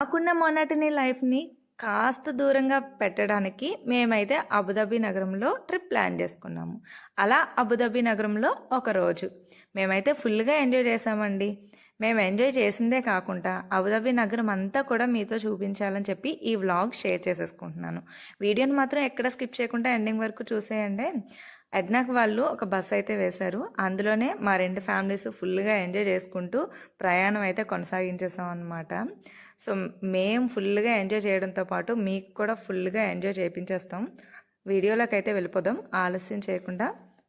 మాకున్న మొన్నటిని లైఫ్ని కాస్త దూరంగా పెట్టడానికి మేమైతే అబుదాబి నగరంలో ట్రిప్ ప్లాన్ చేసుకున్నాము. అలా అబుదాబి నగరంలో ఒక రోజు. మేమైతే ఫుల్గా ఎంజాయ్ చేసామండి మేము ఎంజాయ్ చేసిందే కాకుండా అబుదాబి నగరం అంతా కూడా మీతో చూపించాలని చెప్పి ఈ వ్లాగ్ షేర్ చేసేసుకుంటున్నాను. వీడియోని మాత్రం ఎక్కడ స్కిప్ చేయకుండా ఎండింగ్ వరకు చూసేయండి. ఎడ్నాక్ వాళ్ళు ఒక బస్ అయితే వేశారు. అందులోనే మా రెండు ఫ్యామిలీస్ ఫుల్గా ఎంజాయ్ చేసుకుంటూ ప్రయాణం అయితే కొనసాగించేసాం అనమాట సో మేము ఫుల్గా ఎంజాయ్ చేయడంతో పాటు మీకు కూడా ఫుల్గా ఎంజాయ్ చేయించేస్తాం వీడియోలోకి అయితే వెళ్ళిపోదాం. ఆలస్యం చేయకుండా.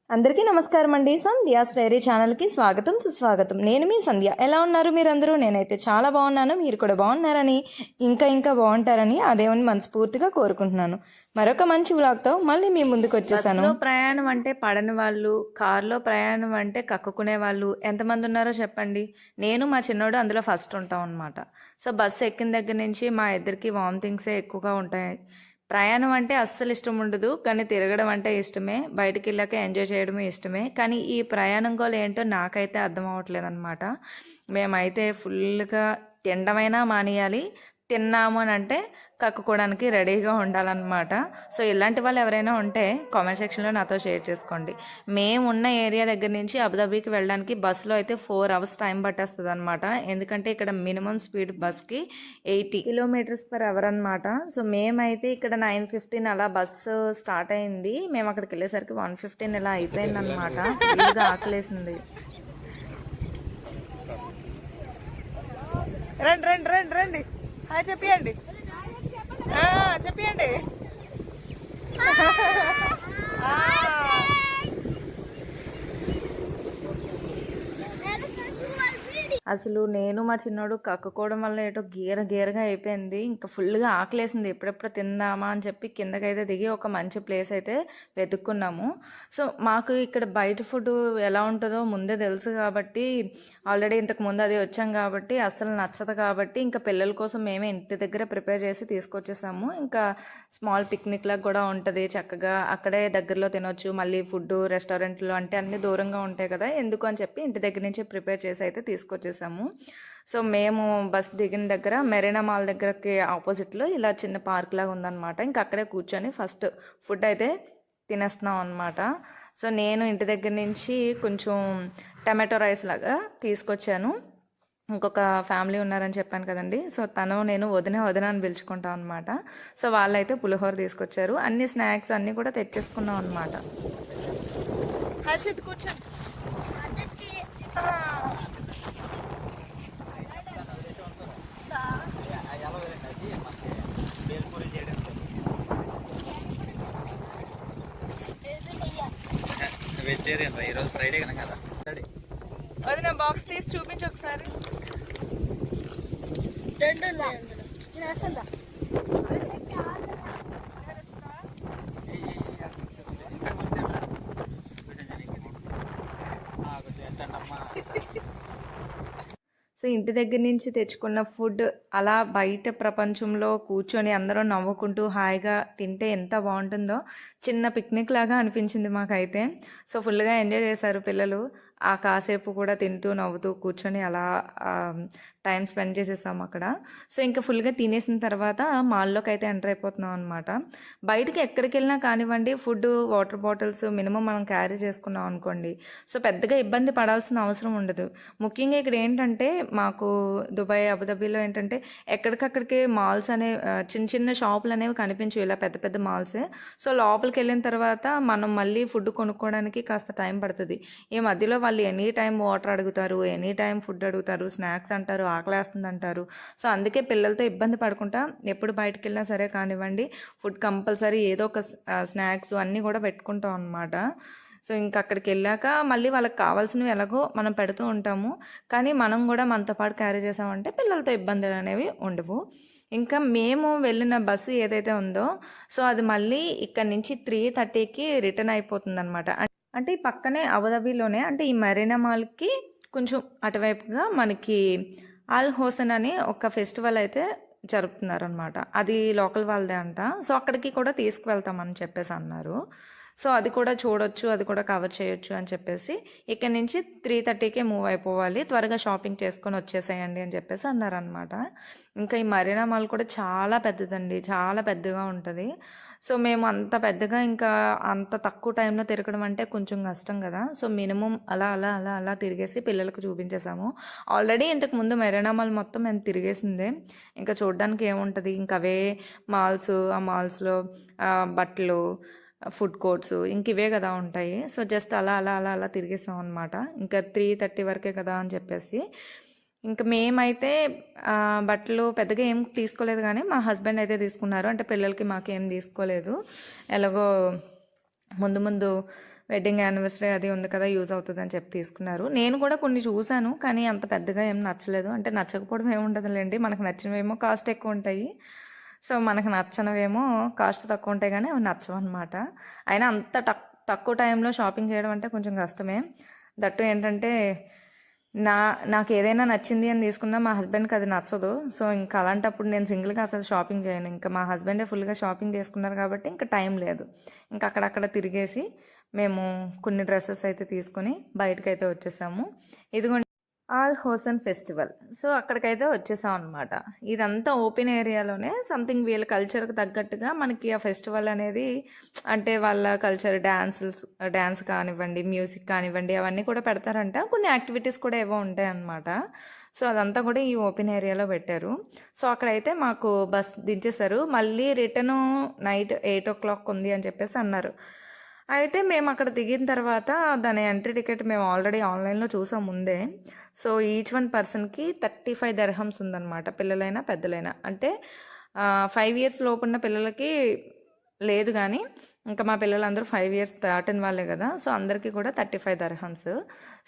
అందరికీ నమస్కారం అండి. సంధ్యాస్ డైరీ ఛానల్కి స్వాగతం సుస్వాగతం. నేను మీ సంధ్య. ఎలా ఉన్నారు మీరందరూ? నేనైతే చాలా బాగున్నాను. మీరు కూడా బాగున్నారని ఇంకా ఇంకా బాగుంటారని ఆ దేవుని మనస్ఫూర్తిగా కోరుకుంటున్నాను. మరొక మంచి వ్లాగ్తో మళ్ళీ మీ ముందుకు వచ్చేసాను. ప్రయాణం అంటే పడని వాళ్ళు కార్లో ప్రయాణం అంటే కక్కుకునే వాళ్ళు ఎంతమంది ఉన్నారో చెప్పండి. నేను మా చిన్నోడు అందులో ఫస్ట్ ఉంటాం అనమాట సో బస్సు ఎక్కిన దగ్గర నుంచి మా ఇద్దరికి వామిటింగ్సే ఎక్కువగా ఉంటాయి. ప్రయాణం అంటే అస్సలు ఇష్టం ఉండదు కానీ తిరగడం అంటే ఇష్టమే. బయటికి వెళ్ళాక ఎంజాయ్ చేయడమే ఇష్టమే. కానీ ఈ ప్రయాణం గోలు ఏంటో నాకైతే అర్థం అవ్వట్లేదు అనమాట మేమైతే ఫుల్గా తినడమైనా మానేయాలి తిన్నాము అని అంటే కక్కుకోవడానికి రెడీగా ఉండాలన్నమాట. సో ఇలాంటి వాళ్ళు ఎవరైనా ఉంటే కామెంట్ సెక్షన్లో నాతో షేర్ చేసుకోండి. మేము ఉన్న ఏరియా దగ్గర నుంచి అబుదాబీకి వెళ్ళడానికి బస్సులో అయితే ఫోర్ అవర్స్ టైం పట్టేస్తుంది అనమాట ఎందుకంటే ఇక్కడ మినిమం స్పీడ్ బస్కి ఎయిటీ కిలోమీటర్స్ పర్ అవర్ అనమాట సో మేమైతే ఇక్కడ నైన్ ఫిఫ్టీన్ అలా బస్సు స్టార్ట్ అయింది. మేము అక్కడికి వెళ్ళేసరికి వన్ ఫిఫ్టీన్ ఇలా అయిపోయింది అనమాట ఫుల్గా ఆకలేసింది. రండి రండి రండి రండి. చెప్పియండి. చెప్పియండి. అసలు నేను మా చిన్నోడు కక్కుకోవడం వల్ల ఏటో గీర గీరగా అయిపోయింది. ఇంకా ఫుల్గా ఆకలేసింది. ఎప్పుడెప్పుడు తిందామా అని చెప్పి కిందకైతే దిగి ఒక మంచి ప్లేస్ అయితే వెతుక్కున్నాము. సో మాకు ఇక్కడ బయట ఫుడ్ ఎలా ఉంటుందో ముందే తెలుసు కాబట్టి ఆల్రెడీ ఇంతకు ముందు అది వచ్చాం కాబట్టి అస్సలు నచ్చదు కాబట్టి ఇంకా పిల్లల కోసం మేమే ఇంటి దగ్గర ప్రిపేర్ చేసి తీసుకొచ్చేసాము. ఇంకా స్మాల్ పిక్నిక్ లాగా కూడా ఉంటుంది. చక్కగా అక్కడే దగ్గరలో తినొచ్చు. మళ్ళీ ఫుడ్ రెస్టారెంట్లు అంటే అన్ని దూరంగా ఉంటాయి కదా. ఎందుకు అని చెప్పి ఇంటి దగ్గర నుంచి ప్రిపేర్ చేసి అయితే తీసుకొచ్చేసాము. సో మేము బస్ దిగిన దగ్గర మెరీనా మాల్ దగ్గరకి ఆపోజిట్లో ఇలా చిన్న పార్క్ లాగా ఉందన్నమాట. ఇంకా అక్కడే కూర్చొని ఫస్ట్ ఫుడ్ అయితే తినేస్తున్నాం అనమాట సో నేను ఇంటి దగ్గర నుంచి కొంచెం టమాటో రైస్ లాగా తీసుకొచ్చాను. ఇంకొక ఫ్యామిలీ ఉన్నారని చెప్పాను కదండి. సో తను నేను వదిన వదిన అని పిలుచుకుంటాం అనమాట సో వాళ్ళైతే పులిహోర తీసుకొచ్చారు. అన్ని స్నాక్స్ అన్నీ కూడా తెచ్చేసుకున్నాం అనమాట హర్షిత్ కూర్చో. వెజిటేరియన్ రా ఈరోజు ఫ్రైడే కనుక కదా వదిన బాక్స్ తీసి చూపించు ఒకసారి. రెండు ఉన్నాయి అందులో నేను వేస్తుందా సో ఇంటి దగ్గర నుంచి తెచ్చుకున్న ఫుడ్ అలా బయట ప్రపంచంలో కూర్చొని అందరూ నవ్వుకుంటూ హాయిగా తింటే ఎంత బాగుంటుందో చిన్న పిక్నిక్ లాగా అనిపించింది మాకైతే. సో ఫుల్గా ఎంజాయ్ చేశారు పిల్లలు. ఆ కాసేపు కూడా తింటూ నవ్వుతూ కూర్చొని అలా టైం స్పెండ్ చేసేసాం అక్కడ. సో ఇంకా ఫుల్గా తినేసిన తర్వాత మాల్లోకి అయితే ఎంటర్ అయిపోతున్నాం అనమాట బయటికి ఎక్కడికి వెళ్ళినా కానివ్వండి ఫుడ్ వాటర్ బాటిల్స్ మినిమం మనం క్యారీ చేసుకున్నాం అనుకోండి. సో పెద్దగా ఇబ్బంది పడాల్సిన అవసరం ఉండదు. ముఖ్యంగా ఇక్కడ ఏంటంటే మాకు దుబాయ్ అబుదాబీలో ఏంటంటే ఎక్కడికక్కడికి మాల్స్ అనే చిన్న చిన్న షాపులు అనేవి కనిపించవు. ఇలా పెద్ద పెద్ద మాల్సే. సో లోపలికి వెళ్ళిన తర్వాత మనం మళ్ళీ ఫుడ్ కొనుక్కోవడానికి కాస్త టైం పడుతుంది. ఈ మధ్యలో వాళ్ళు ఎనీ టైం వాటర్ అడుగుతారు ఎనీ టైం ఫుడ్ అడుగుతారు స్నాక్స్ అంటారు ఆకలేస్తుంది అంటారు. సో అందుకే పిల్లలతో ఇబ్బంది పడకుండా ఎప్పుడు బయటకు వెళ్ళినా సరే కానివ్వండి ఫుడ్ కంపల్సరీ ఏదో ఒక స్నాక్స్ అన్నీ కూడా పెట్టుకుంటాం అనమాట సో ఇంకా అక్కడికి వెళ్ళాక మళ్ళీ వాళ్ళకి కావాల్సినవి ఎలాగో మనం పెడుతూ ఉంటాము. కానీ మనం కూడా మనతో పాటు క్యారీ చేసామంటే పిల్లలతో ఇబ్బందులు అనేవి ఉండవు. ఇంకా మేము వెళ్ళిన బస్సు ఏదైతే ఉందో సో అది మళ్ళీ ఇక్కడ నుంచి త్రీ థర్టీకి రిటర్న్ అయిపోతుంది అనమాట అంటే ఈ పక్కనే అబుదాబీలోనే అంటే ఈ మరీనా మాల్కి కొంచెం అటువైపుగా మనకి ఆల్ హోసన్ అని ఒక ఫెస్టివల్ అయితే జరుపుతున్నారు అనమాట అది లోకల్ వాళ్ళదే అంట. సో అక్కడికి కూడా తీసుకువెళ్తామని చెప్పేసి అన్నారు. సో అది కూడా చూడొచ్చు అది కూడా కవర్ చేయొచ్చు అని చెప్పేసి ఇక్కడ నుంచి త్రీ థర్టీకే మూవ్ అయిపోవాలి. త్వరగా షాపింగ్ చేసుకొని వచ్చేసేయండి అని చెప్పేసి అన్నారనమాట ఇంకా ఈ మరీనా మాల్ కూడా చాలా పెద్దదండి. చాలా పెద్దగా ఉంటుంది. సో మేము అంత పెద్దగా ఇంకా అంత తక్కువ టైంలో తిరగడం అంటే కొంచెం కష్టం కదా. సో మినిమం అలా అలా అలా అలా తిరిగేసి పిల్లలకు చూపించేసాము ఆల్రెడీ ఇంతకు ముందు మెరీనా మాల్ మొత్తం మేము తిరిగేసిందే. ఇంకా చూడడానికి ఏముంటుంది? ఇంకా అవే మాల్స్ ఆ మాల్స్లో బట్టలు ఫుడ్ కోర్ట్స్ ఇంక ఇవే కదా ఉంటాయి. సో జస్ట్ అలా అలా అలా అలా తిరిగేసాం అనమాట ఇంకా త్రీ థర్టీ వరకే కదా అని చెప్పేసి ఇంకా మేమైతే బట్టలు పెద్దగా ఏం తీసుకోలేదు కానీ మా హస్బెండ్ అయితే తీసుకున్నారు. అంటే పిల్లలకి మాకు ఏం తీసుకోలేదు. ఎలాగో ముందు ముందు వెడ్డింగ్ యానివర్సరీ అది ఉంది కదా యూజ్ అవుతుంది అని చెప్పి తీసుకున్నారు. నేను కూడా కొన్ని చూశాను కానీ అంత పెద్దగా ఏం నచ్చలేదు. అంటే నచ్చకపోవడం ఏముండదులేండి మనకు నచ్చినవేమో కాస్ట్ ఎక్కువ ఉంటాయి. సో మనకు నచ్చనవేమో కాస్ట్ తక్కువ ఉంటాయి కానీ అవి నచ్చవు అనమాట అయినా అంత తక్కువ టైంలో షాపింగ్ చేయడం అంటే కొంచెం కష్టమే. దట్టు ఏంటంటే నా నాకు ఏదైనా నచ్చింది అని తీసుకున్నా మా హస్బెండ్కి అది నచ్చదు. సో ఇంకా అలాంటప్పుడు నేను సింగిల్గా అసలు షాపింగ్ చేయను. ఇంకా మా హస్బెండే ఫుల్గా షాపింగ్ చేసుకున్నారు కాబట్టి ఇంకా టైం లేదు. ఇంకా అక్కడక్కడ తిరిగేసి మేము కొన్ని డ్రెస్సెస్ అయితే తీసుకొని అయితే వచ్చేసాము. ఇదిగోండి ఆల్ హోసన్ ఫెస్టివల్. సో అక్కడికైతే వచ్చేసాం అనమాట ఇదంతా ఓపెన్ ఏరియాలోనే సంథింగ్ వీళ్ళ కల్చర్కి తగ్గట్టుగా మనకి ఆ ఫెస్టివల్ అనేది అంటే వాళ్ళ కల్చర్ డ్యాన్సెస్ డ్యాన్స్ కానివ్వండి మ్యూజిక్ కానివ్వండి అవన్నీ కూడా పెడతారంట. కొన్ని యాక్టివిటీస్ కూడా ఏవో ఉంటాయన్నమాట. సో అదంతా కూడా ఈ ఓపెన్ ఏరియాలో పెట్టారు. సో అక్కడైతే మాకు బస్ దించేశారు. మళ్ళీ return night eight o'clock ఉంది అని చెప్పేసి అన్నారు. అయితే మేము అక్కడ దిగిన తర్వాత దాని ఎంట్రీ టికెట్ మేము ఆల్రెడీ ఆన్లైన్లో చూసాం ముందే. సో ఈచ్ వన్ పర్సన్కి థర్టీ ఫైవ్ దర్హమ్స్ ఉందన్నమాట పిల్లలైనా పెద్దలైనా. అంటే ఫైవ్ ఇయర్స్ లోపున్న పిల్లలకి లేదు కానీ ఇంకా మా పిల్లలందరూ ఫైవ్ ఇయర్స్ దాటిన వాళ్ళే కదా సో అందరికీ కూడా థర్టీ ఫైవ్ దర్హమ్స్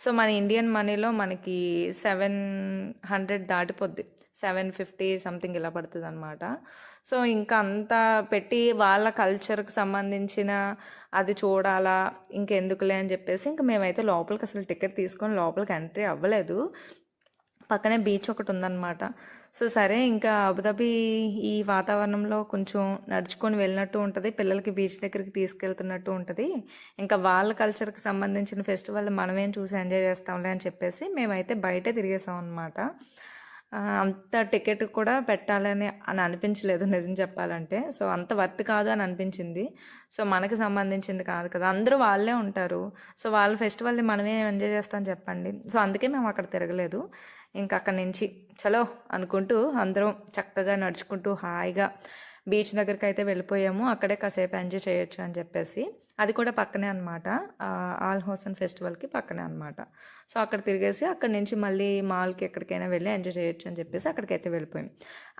సో మన ఇండియన్ మనీలో మనకి సెవెన్ హండ్రెడ్ దాటిపోద్ది. సెవెన్ ఫిఫ్టీ సంథింగ్ ఇలా పడుతుంది అనమాట సో ఇంకా అంతా పెట్టి వాళ్ళ కల్చర్కి సంబంధించిన అది చూడాలా ఇంకెందుకులే అని చెప్పేసి ఇంకా మేమైతే లోపలికి అసలు టికెట్ తీసుకొని లోపలికి ఎంట్రీ అవ్వలేదు. పక్కనే బీచ్ ఒకటి ఉందన్నమాట సో సరే ఇంకా అబుదాబి ఈ వాతావరణంలో కొంచెం నడుచుకొని వెళ్ళినట్టు ఉంటుంది. పిల్లలకి బీచ్ దగ్గరికి తీసుకెళ్తున్నట్టు ఉంటుంది. ఇంకా వాళ్ళ కల్చర్కి సంబంధించిన ఫెస్టివల్ మనమేం చూసి ఎంజాయ్ చేస్తాంలే అని చెప్పేసి మేమైతే బయటే తిరిగేసాం అనమాట అంత టికెట్ కూడా పెట్టాలని అని అనిపించలేదు నిజం చెప్పాలంటే. సో అంత వర్త్ కాదు అని అనిపించింది. సో మనకి సంబంధించింది కాదు కదా. అందరూ వాళ్ళే ఉంటారు. సో వాళ్ళ ఫెస్టివల్ని మనమే ఎంజాయ్ చేస్తాం చెప్పండి. సో అందుకే మేము అక్కడ తిరగలేదు. ఇంకా అక్కడి నుంచి చలో అనుకుంటూ అందరం చక్కగా నడుచుకుంటూ హాయిగా బీచ్ దగ్గరికి అయితే వెళ్ళిపోయాము. అక్కడే కాసేపు ఎంజాయ్ చేయొచ్చు అని చెప్పేసి. అది కూడా పక్కనే అనమాట ఆల్ హోసన్ ఫెస్టివల్కి పక్కనే అనమాట సో అక్కడ తిరిగేసి అక్కడి నుంచి మళ్ళీ మాల్కి ఎక్కడికైనా వెళ్ళి ఎంజాయ్ చేయొచ్చు అని చెప్పేసి అక్కడికైతే వెళ్ళిపోయాం.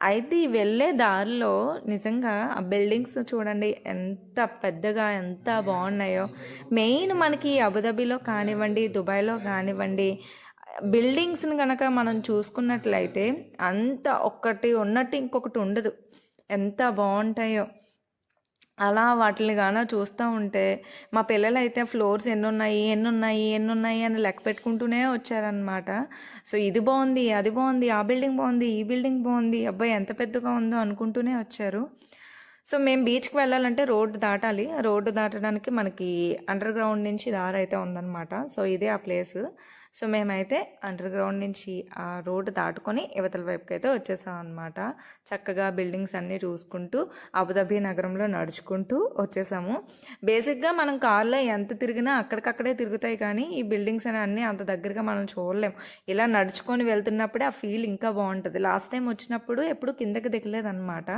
అయితే వెళ్ళే దారిలో నిజంగా ఆ బిల్డింగ్స్ చూడండి ఎంత పెద్దగా ఎంత బాగున్నాయో. మెయిన్ మనకి అబుదాబిలో కానివ్వండి దుబాయ్లో కానివ్వండి బిల్డింగ్స్ని కనుక మనం చూసుకున్నట్లయితే అంత ఒక్కటి ఉన్నట్టు ఇంకొకటి ఉండదు. ఎంత బాగుంటాయో. అలా వాటిని గాన చూస్తూ ఉంటే మా పిల్లలు అయితే ఫ్లోర్స్ ఎన్ని ఉన్నాయి ఎన్ని ఉన్నాయి ఎన్ని ఉన్నాయి అని లెక్క పెట్టుకుంటూనే వచ్చారనమాట సో ఇది బాగుంది అది బాగుంది ఆ బిల్డింగ్ బాగుంది ఈ బిల్డింగ్ బాగుంది అబ్బాయి ఎంత పెద్దగా ఉందో అనుకుంటూనే వచ్చారు. సో మేము బీచ్కి వెళ్ళాలంటే రోడ్డు దాటాలి. రోడ్డు దాటడానికి మనకి అండర్ గ్రౌండ్ నుంచి దారి అయితే ఉందన్నమాట. సో ఇదే ఆ ప్లేస్. సో మేమైతే అండర్ గ్రౌండ్ నుంచి ఆ రోడ్డు దాటుకొని యువతల వైపుకి అయితే వచ్చేసాం అనమాట చక్కగా బిల్డింగ్స్ అన్నీ చూసుకుంటూ అబుదాబి నగరంలో నడుచుకుంటూ వచ్చేసాము. బేసిక్గా మనం కార్లో ఎంత తిరిగినా అక్కడికక్కడే తిరుగుతాయి కానీ ఈ బిల్డింగ్స్ అని అన్నీ అంత దగ్గరగా మనం చూడలేం ఇలా నడుచుకొని వెళ్తున్నప్పుడే ఆ ఫీల్ ఇంకా బాగుంటుంది. లాస్ట్ టైం వచ్చినప్పుడు ఎప్పుడు కిందకి దిగలేదన్నమాట.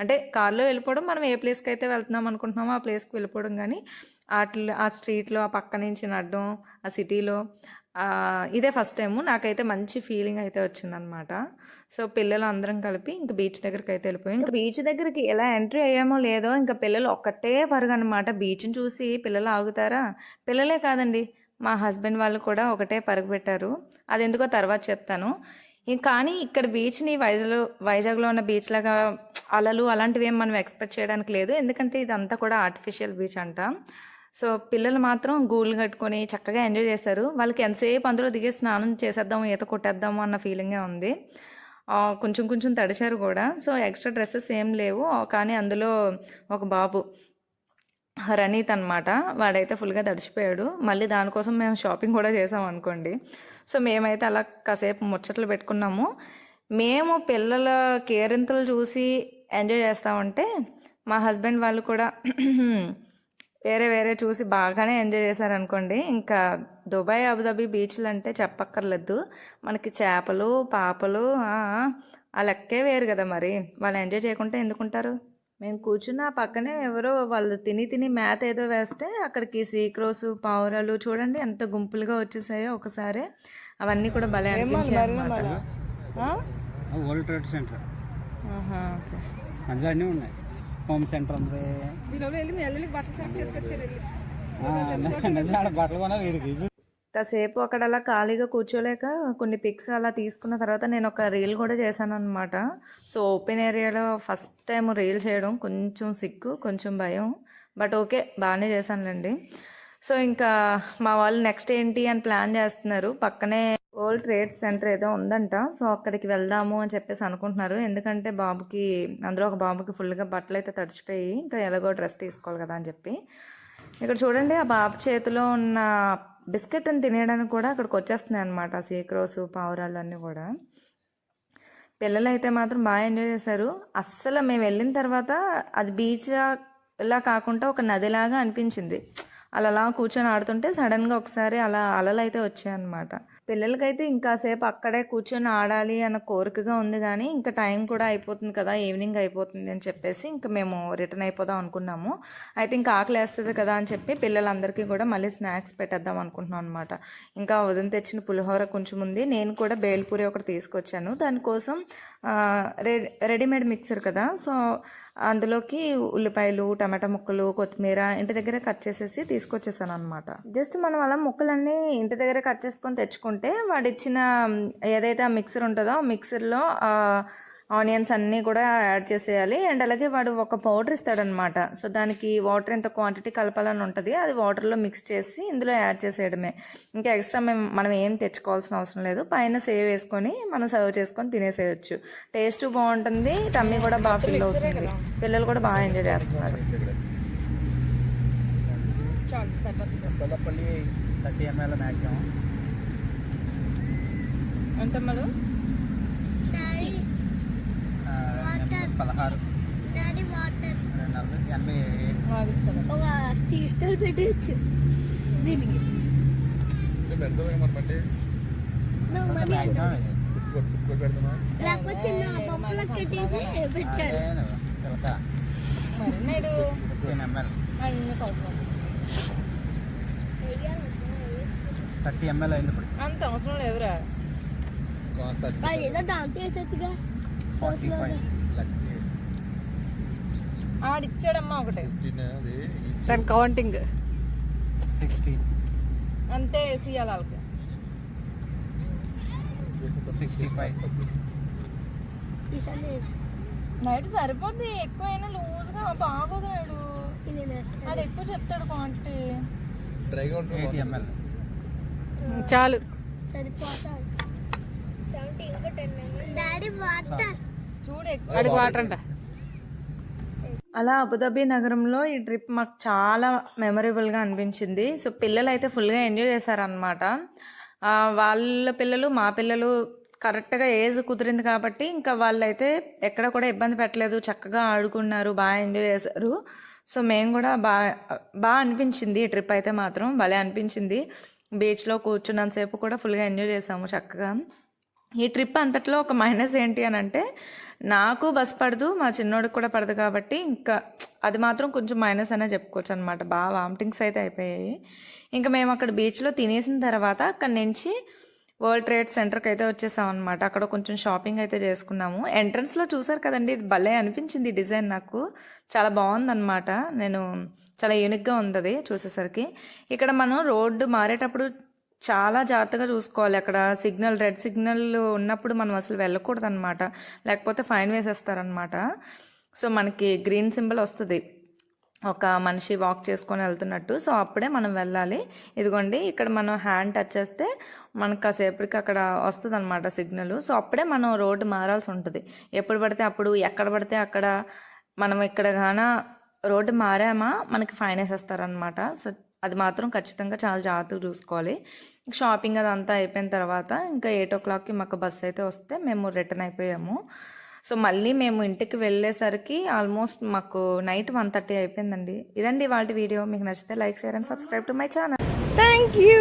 అంటే కార్లో వెళ్ళిపోవడం మనం ఏ ప్లేస్కి అయితే వెళ్తున్నాం అనుకుంటున్నామో ఆ ప్లేస్కి వెళ్ళిపోవడం కానీ అట్లా ఆ స్ట్రీట్లో ఆ పక్క నుంచి నడ్డం ఆ సిటీలో ఇదే ఫస్ట్ టైము. నాకైతే మంచి ఫీలింగ్ అయితే వచ్చిందనమాట. సో పిల్లలు అందరం కలిపి ఇంకా బీచ్ దగ్గరికి అయితే వెళ్ళిపోయి. ఇంకా బీచ్ దగ్గరికి ఎలా ఎంట్రీ అయ్యామో లేదో ఇంకా పిల్లలు ఒక్కటే పరుగు అనమాట బీచ్ని చూసి పిల్లలు ఆగుతారా? పిల్లలే కాదండి. మా హస్బెండ్ వాళ్ళు కూడా ఒకటే పరుగు పెట్టారు. అది ఎందుకో తర్వాత చెప్తాను. కానీ ఇక్కడ బీచ్ని వైజాగ్లో వైజాగ్లో ఉన్న బీచ్ లాగా అలలు అలాంటివి ఏం మనం ఎక్స్పెక్ట్ చేయడానికి లేదు. ఎందుకంటే ఇదంతా కూడా ఆర్టిఫిషియల్ బీచ్ అంట. సో పిల్లలు మాత్రం గూళ్ళు కట్టుకొని చక్కగా ఎంజాయ్ చేశారు. వాళ్ళకి ఎంతసేపు అందులో దిగి స్నానం చేసేద్దాం ఈత కొట్టేద్దాము అన్న ఫీలింగే ఉంది. కొంచెం కొంచెం తడిచారు కూడా. సో ఎక్స్ట్రా డ్రెస్సెస్ ఏం లేవు. కానీ అందులో ఒక బాబు రణీత్ అనమాట వాడైతే ఫుల్గా తడిచిపోయాడు. మళ్ళీ దానికోసం మేము షాపింగ్ కూడా చేసాం అనుకోండి. సో మేమైతే అలా కాసేపు ముచ్చట్లు పెట్టుకున్నాము. మేము పిల్లల కేరింతలు చూసి ఎంజాయ్ చేస్తామంటే మా హస్బెండ్ వాళ్ళు కూడా వేరే వేరే చూసి బాగానే ఎంజాయ్ చేశారనుకోండి. ఇంకా దుబాయ్ అబుదాబి బీచ్లు అంటే చెప్పక్కర్లేదు. మనకి చేపలు పాపలు ఆ, ఆ లెక్కే వేరు కదా మరి. వాళ్ళు ఎంజాయ్ చేయకుంటే ఎందుకుంటారు? మేము కూర్చున్న ఆ పక్కనే ఎవరో వాళ్ళు తిని తిని మేత ఏదో వేస్తే అక్కడికి సీక్రోస్ పావురాలు చూడండి ఎంత గుంపులుగా వచ్చేసాయో ఒకసారి. అవన్నీ కూడా భలే అనిపించాయి అన్నమాట. World trade centre. ఆహా, ఓకే. అందులో అన్నీ ఉన్నాయి. హోమ్ సెంటర్ ఉంది. కాసేపు అక్కడ అలా ఖాళీగా కూర్చోలేక కొన్ని పిక్స్ అలా తీసుకున్న తర్వాత నేను ఒక రీల్ కూడా చేశాను అనమాట సో ఓపెన్ ఏరియాలో ఫస్ట్ టైం రీల్ చేయడం కొంచెం సిగ్గు కొంచెం భయం. బట్ ఓకే బాగానే చేశానులేండి. సో ఇంకా మా వాళ్ళు నెక్స్ట్ ఏంటి అని ప్లాన్ చేస్తున్నారు. పక్కనే వరల్డ్ ట్రేడ్ సెంటర్ ఏదో ఉందంట సో అక్కడికి వెళ్దాము అని చెప్పేసి అనుకుంటున్నారు. ఎందుకంటే బాబుకి అందులో ఒక బాబుకి ఫుల్గా బట్టలు అయితే తడిచిపోయి ఇంకా ఎలాగో డ్రెస్ తీసుకోవాలి కదా అని చెప్పి. ఇక్కడ చూడండి ఆ బాబు చేతిలో ఉన్న బిస్కెట్ని తినేయడానికి కూడా అక్కడికి వచ్చేస్తున్నాయి అనమాట సీక్రోస్ పావురాలు అన్నీ కూడా. పిల్లలు అయితే మాత్రం బాగా ఎంజాయ్ చేశారు. అస్సలు మేము వెళ్ళిన తర్వాత అది బీచ్ ఇలా కాకుండా ఒక నదిలాగా అనిపించింది. అలా అలా కూర్చొని ఆడుతుంటే సడన్గా ఒకసారి అలా అలలు అయితే వచ్చాయన్నమాట. పిల్లలకైతే ఇంకాసేపు అక్కడే కూర్చొని ఆడాలి అన్న కోరికగా ఉంది కానీ ఇంకా టైం కూడా అయిపోతుంది కదా ఈవినింగ్ అయిపోతుంది అని చెప్పేసి ఇంకా మేము రిటర్న్ అయిపోదాం అనుకున్నాము. అయితే ఇంకా ఆకలి వేస్తుంది కదా అని చెప్పి పిల్లలందరికీ కూడా మళ్ళీ స్నాక్స్ పెట్టేద్దాం అనుకుంటున్నాం అనమాట ఇంకా ఉదయం తెచ్చిన పులిహోర కొంచెం ఉంది. నేను కూడా బేల్పూరి ఒకటి తీసుకొచ్చాను. దానికోసం రెడీమేడ్ మిక్సర్ కదా. సో అందులోకి ఉల్లిపాయలు టమాటా ముక్కలు కొత్తిమీర ఇంటి దగ్గర కట్ చేసేసి తీసుకొచ్చేసాను అనమాట జస్ట్ మనం అలా ముక్కలన్నీ ఇంటి దగ్గర కట్ చేసుకొని తెచ్చుకుంటే వాడిచ్చిన ఏదైతే ఆ మిక్సర్ ఉంటుందో ఆ మిక్సర్లో ఆనియన్స్ అన్నీ కూడా యాడ్ చేసేయాలి. అండ్ అలాగే వాడు ఒక పౌడర్ ఇస్తాడనమాట. సో దానికి వాటర్ ఎంత క్వాంటిటీ కలపాలని ఉంటుంది అది వాటర్లో మిక్స్ చేసి ఇందులో యాడ్ చేసేయడమే. ఇంకా ఎక్స్ట్రా మేము మనం ఏం తెచ్చుకోవాల్సిన అవసరం లేదు. పైన సేవ్ వేసుకొని మనం సర్వ్ చేసుకొని తినేసేయచ్చు. టేస్ట్ బాగుంటుంది టమ్మీ కూడా బాగా ఫిల్ అవుతుంది. పిల్లలు కూడా బాగా ఎంజాయ్ చేస్తున్నారు. సొల్లపల్లి థర్టీ ఎంఎల్ మ్యాక్సిమం ఎంత మధు డాడీ పదహారు. ఎనభై ఒక టీ స్టాల్ పెట్టచ్చు దీనికి థర్టీ ఎంఎల్ అయింది ఇప్పుడు. అంత అవసరం లేదురా. దాంతో వేసొచ్చుగా. ఫార్టీ ఫైవ్ ఆడిచ్చాడమ్మా ఒకటి. దాని కౌంటింగ్. సిక్స్టీన్. అంతే వేసియాలి వాళ్ళకి. Sixty five. నైట్ సరిపోద్ది ఎక్కువైనా లూజ్గా బాగోదు నాడు ఆడు ఎక్కువ చెప్తాడు క్వాంటిటీ. Eighty ml. చాలు. Daddy water. చూడు ఎక్కువ. వాటర్ అంట. అలా అబుదాబి నగరంలో ఈ ట్రిప్ మాకు చాలా మెమరబుల్గా అనిపించింది. సో పిల్లలు అయితే ఫుల్గా ఎంజాయ్ చేశారనమాట వాళ్ళ పిల్లలు మా పిల్లలు కరెక్ట్గా ఏజ్ కుదిరింది కాబట్టి ఇంకా వాళ్ళైతే ఎక్కడ కూడా ఇబ్బంది పెట్టలేదు. చక్కగా ఆడుకున్నారు బాగా ఎంజాయ్ చేశారు. సో మేము కూడా బాగా బాగా అనిపించింది ఈ ట్రిప్ అయితే మాత్రం. భలే అనిపించింది. బీచ్లో కూర్చున్నంతసేపు కూడా ఫుల్గా ఎంజాయ్ చేసాము చక్కగా. ఈ ట్రిప్ అంతట్లో ఒక మైనస్ ఏంటి అని అంటే నాకు బస్ పడదు మా చిన్నోడికి కూడా పడదు కాబట్టి ఇంకా అది మాత్రం కొంచెం మైనస్ అనే చెప్పుకోవచ్చు అనమాట బాగా వామిటింగ్స్ అయితే అయిపోయాయి. ఇంకా మేము అక్కడ బీచ్లో తినేసిన తర్వాత అక్కడి నుంచి వరల్డ్ ట్రేడ్ సెంటర్కి అయితే వచ్చేసాం అనమాట అక్కడ కొంచెం షాపింగ్ అయితే చేసుకున్నాము. ఎంట్రన్స్లో చూసారు కదండి ఇది భలే అనిపించింది డిజైన్ నాకు. చాలా బాగుందన్నమాట. నేను చాలా యూనిక్గా ఉంది అది చూసేసరికి. ఇక్కడ మనం రోడ్డు మారేటప్పుడు చాలా జాగ్రత్తగా చూసుకోవాలి. అక్కడ సిగ్నల్ రెడ్ సిగ్నల్ ఉన్నప్పుడు మనం అసలు వెళ్ళకూడదు అనమాట లేకపోతే ఫైన్ వేసేస్తారనమాట సో మనకి గ్రీన్ సింబల్ వస్తుంది. ఒక మనిషి వాక్ చేసుకొని వెళ్తున్నట్టు. సో అప్పుడే మనం వెళ్ళాలి. ఇదిగోండి ఇక్కడ మనం హ్యాండ్ టచ్ చేస్తే మనకు కాసేపటికి అక్కడ వస్తుంది అనమాట సిగ్నల్. సో అప్పుడే మనం రోడ్డు మారాల్సి ఉంటుంది. ఎప్పుడు పడితే అప్పుడు ఎక్కడ పడితే అక్కడ. మనం ఇక్కడ గాన రోడ్డు మారామా మనకి ఫైన్ వేసేస్తారనమాట సో అది మాత్రం ఖచ్చితంగా చాలా జాగ్రత్తగా చూసుకోవాలి. షాపింగ్ అదంతా అయిపోయిన తర్వాత ఇంకా ఎయిట్ ఓ క్లాక్కి మాకు బస్సు అయితే వస్తే మేము రిటర్న్ అయిపోయాము. సో మళ్ళీ మేము ఇంటికి వెళ్ళేసరికి ఆల్మోస్ట్ మాకు నైట్ వన్ థర్టీ అయిపోయిందండి. ఇదండి వాళ్ళ వీడియో. మీకు నచ్చితే like share and subscribe to my channel. Thank you